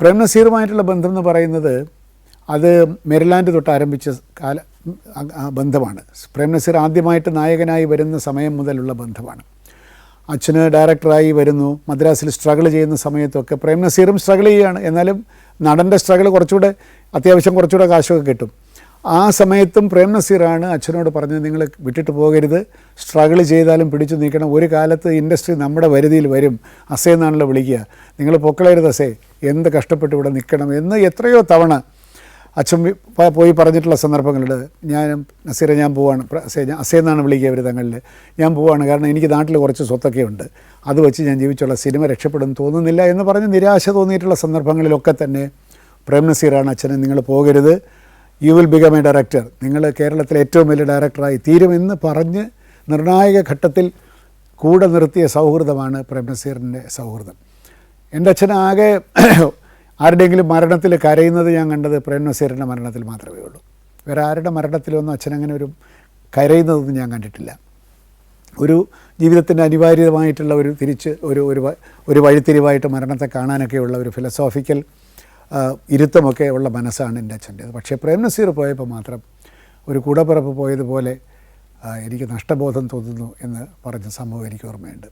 പ്രേം നസീറുമായിട്ടുള്ള ബന്ധം എന്ന് പറയുന്നത് അത് മെരിലാൻഡ് തൊട്ട് ആരംഭിച്ച കാല ബന്ധമാണ്. പ്രേം നസീർ ആദ്യമായിട്ട് നായകനായി വരുന്ന സമയം മുതലുള്ള ബന്ധമാണ്. അച്ഛന് ഡയറക്ടറായി വരുന്നു മദ്രാസിൽ സ്ട്രഗിൾ ചെയ്യുന്ന സമയത്തൊക്കെ പ്രേം നസീറും സ്ട്രഗിൾ ചെയ്യുകയാണ്. എന്നാലും നടന്റെ സ്ട്രഗിൾ കുറച്ചുകൂടെ അത്യാവശ്യം കുറച്ചുകൂടെ കാശൊക്കെ കിട്ടും. ആ സമയത്തും പ്രേം നസീറാണ് അച്ഛനോട് പറഞ്ഞത് നിങ്ങൾ വിട്ടിട്ട് പോകരുത്. സ്ട്രഗിൾ ചെയ്താലും പിടിച്ചു നിൽക്കണം. ഒരു കാലത്ത് ഇൻഡസ്ട്രി നമ്മുടെ വരുതിയിൽ വരും. അസേ എന്നാണല്ലോ വിളിക്കുക. നിങ്ങൾ പൊക്കളരുത് അസേ. എന്ത് കഷ്ടപ്പെട്ട് ഇവിടെ നിൽക്കണം എന്ന് എത്രയോ തവണ അച്ഛൻ പോയി പറഞ്ഞിട്ടുള്ള സന്ദർഭങ്ങളുണ്ട്. ഞാൻ നസീറെ ഞാൻ പോവാണ്. അസേ ഞാൻ അസേ എന്നാണ് വിളിക്കുക അവർ തങ്ങളിൽ. ഞാൻ പോവാണ്. കാരണം എനിക്ക് നാട്ടിൽ കുറച്ച് സ്വത്തൊക്കെ ഉണ്ട്. അത് വെച്ച് ഞാൻ ജീവിച്ചുള്ള സിനിമ രക്ഷപ്പെടും തോന്നുന്നില്ല എന്ന് പറഞ്ഞ് നിരാശ തോന്നിയിട്ടുള്ള സന്ദർഭങ്ങളിലൊക്കെ തന്നെ പ്രേം നസീറാണ് അച്ഛനെ നിങ്ങൾ പോകരുത്. You will become a director നിങ്ങൾ കേരളത്തിലെ ഏറ്റവും വലിയ ഡയറക്ടറായി തീരുമെന്ന് പറഞ്ഞ് നിർണായക ഘട്ടത്തിൽ കൂടെ നിർത്തിയ സൗഹൃദമാണ് പ്രേം നസീറിന്റെ സൗഹൃദം. എന്റെ അച്ഛനാകെ ആരുടെയെങ്കിലും മരണത്തിൽ കരയുന്നത് ഞാൻ കണ്ടത് പ്രേം നസീറിന്റെ മരണത്തിൽ മാത്രമേ ഉള്ളൂ. വേറെ ആരുടെ മരണത്തിലൊന്നും അച്ഛനങ്ങനെ ഒരു കരയുന്നതൊന്നും ഞാൻ കണ്ടിട്ടില്ല. ഒരു ജീവിതത്തിന്റെ അനിവാര്യമായിട്ടുള്ള ഒരു തിരിച്ച് ഒരു ഒരു ഒരു വഴിത്തിരിവായിട്ട് മരണത്തെ കാണാനൊക്കെയുള്ള ഒരു ഫിലസോഫിക്കൽ ഇരുത്തമൊക്കെ ഉള്ള മനസ്സാണ് എന്റെ അച്ഛന്റേത് പക്ഷേ പ്രേം നസീർ പോയപ്പോൾ മാത്രം ഒരു കൂടപ്പിറപ്പ് പോയതുപോലെ എനിക്ക് നഷ്ടബോധം തോന്നുന്നു എന്ന് പറഞ്ഞ സംഭവം എനിക്ക് ഓർമ്മയുണ്ട്.